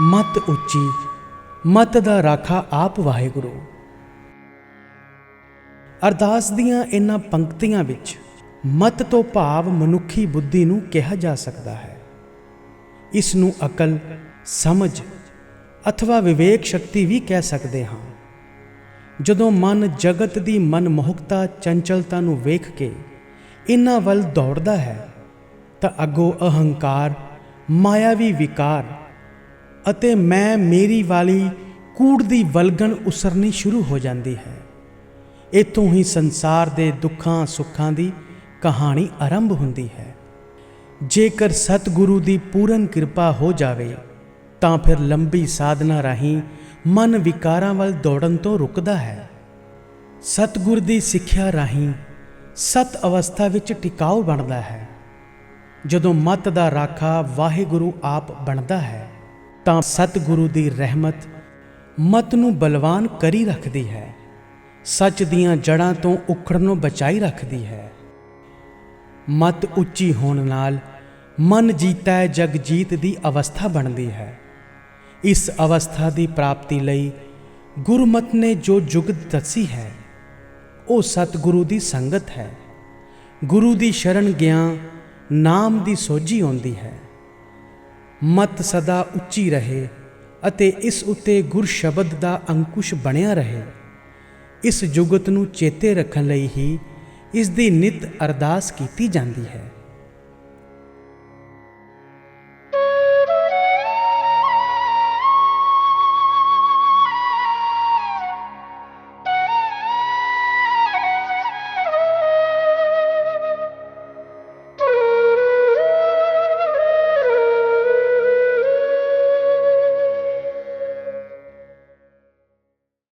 ਮਤ ਉੱਚੀ, ਮਤ ਦਾ ਰਾਖਾ ਆਪ ਵਾਹਿਗੁਰੂ। ਅਰਦਾਸ ਦੀਆਂ ਇਹਨਾਂ ਪੰਕਤੀਆਂ ਵਿੱਚ ਮਤ ਤੋਂ ਭਾਵ ਮਨੁੱਖੀ ਬੁੱਧੀ ਨੂੰ ਕਿਹਾ ਜਾ ਸਕਦਾ ਹੈ। ਇਸ ਨੂੰ ਅਕਲ, ਸਮਝ ਅਥਵਾ ਵਿਵੇਕ ਸ਼ਕਤੀ ਵੀ ਕਹਿ ਸਕਦੇ ਹਾਂ। ਜਦੋਂ ਮਨ ਜਗਤ ਦੀ ਮਨਮੋਹਕਤਾ, ਚੰਚਲਤਾ ਨੂੰ ਵੇਖ ਕੇ ਇਹਨਾਂ ਵੱਲ ਦੌੜਦਾ ਹੈ, ਤਾਂ ਅੱਗੋਂ ਅਹੰਕਾਰ ਮਾਇਆਵੀ ਵਿਕਾਰ ਅਤੇ ਮੈਂ ਮੇਰੀ ਵਾਲੀ ਕੂੜ ਦੀ ਵਲਗਣ ਉਸਰਨੀ ਸ਼ੁਰੂ ਹੋ ਜਾਂਦੀ ਹੈ। ਇਥੋਂ ਹੀ ਸੰਸਾਰ ਦੇ ਦੁੱਖਾਂ ਸੁੱਖਾਂ ਦੀ ਕਹਾਣੀ ਆਰੰਭ ਹੁੰਦੀ ਹੈ। ਜੇਕਰ ਸਤਿਗੁਰੂ ਦੀ ਪੂਰਨ ਕਿਰਪਾ ਹੋ ਜਾਵੇ, ਤਾਂ ਫਿਰ ਲੰਬੀ ਸਾਧਨਾ ਰਾਹੀਂ ਮਨ ਵਿਕਾਰਾਂ ਵੱਲ ਦੌੜਨ ਤੋਂ ਰੁਕਦਾ ਹੈ। ਸਤਿਗੁਰ ਦੀ ਸਿੱਖਿਆ ਰਾਹੀਂ ਸਤ ਅਵਸਥਾ ਵਿੱਚ ਟਿਕਾਊ ਬਣਦਾ ਹੈ। ਜਦੋਂ ਮਤ ਦਾ ਰਾਖਾ ਵਾਹਿਗੁਰੂ ਆਪ ਬਣਦਾ ਹੈ ਤਾਂ ਸਤਿਗੁਰੂ ਦੀ ਰਹਿਮਤ ਮਤ ਨੂੰ ਬਲਵਾਨ ਕਰੀ ਰੱਖਦੀ ਹੈ। ਸੱਚ ਦੀਆਂ ਜੜਾਂ ਤੋਂ ਉਖੜਨੋਂ ਬਚਾਈ ਰੱਖਦੀ ਹੈ। ਮਤ ਉੱਚੀ ਹੋਣ ਨਾਲ ਮਨ ਜੀਤਾ, ਜਗ ਜੀਤ ਦੀ ਅਵਸਥਾ ਬਣਦੀ ਹੈ। ਇਸ ਅਵਸਥਾ ਦੀ ਪ੍ਰਾਪਤੀ ਲਈ ਗੁਰਮਤ ਨੇ ਜੋ ਜੁਗਤ ਦੱਸੀ ਹੈ, ਉਹ ਸਤਿਗੁਰੂ ਦੀ ਸੰਗਤ ਹੈ। ਗੁਰੂ ਦੀ ਸ਼ਰਨ ਗਿਆ ਨਾਮ ਦੀ ਸੋਝੀ ਆਉਂਦੀ ਹੈ। ਮਤ ਸਦਾ ਉੱਚੀ ਰਹੇ ਅਤੇ ਇਸ ਉੱਤੇ ਗੁਰ ਸ਼ਬਦ ਦਾ ਅੰਕੁਸ਼ ਬਣਿਆ ਰਹੇ। ਇਸ ਜੁਗਤ ਨੂੰ ਚੇਤੇ ਰੱਖਣ ਲਈ ਹੀ ਇਸ ਦੀ ਨਿਤ ਅਰਦਾਸ ਕੀਤੀ ਜਾਂਦੀ ਹੈ।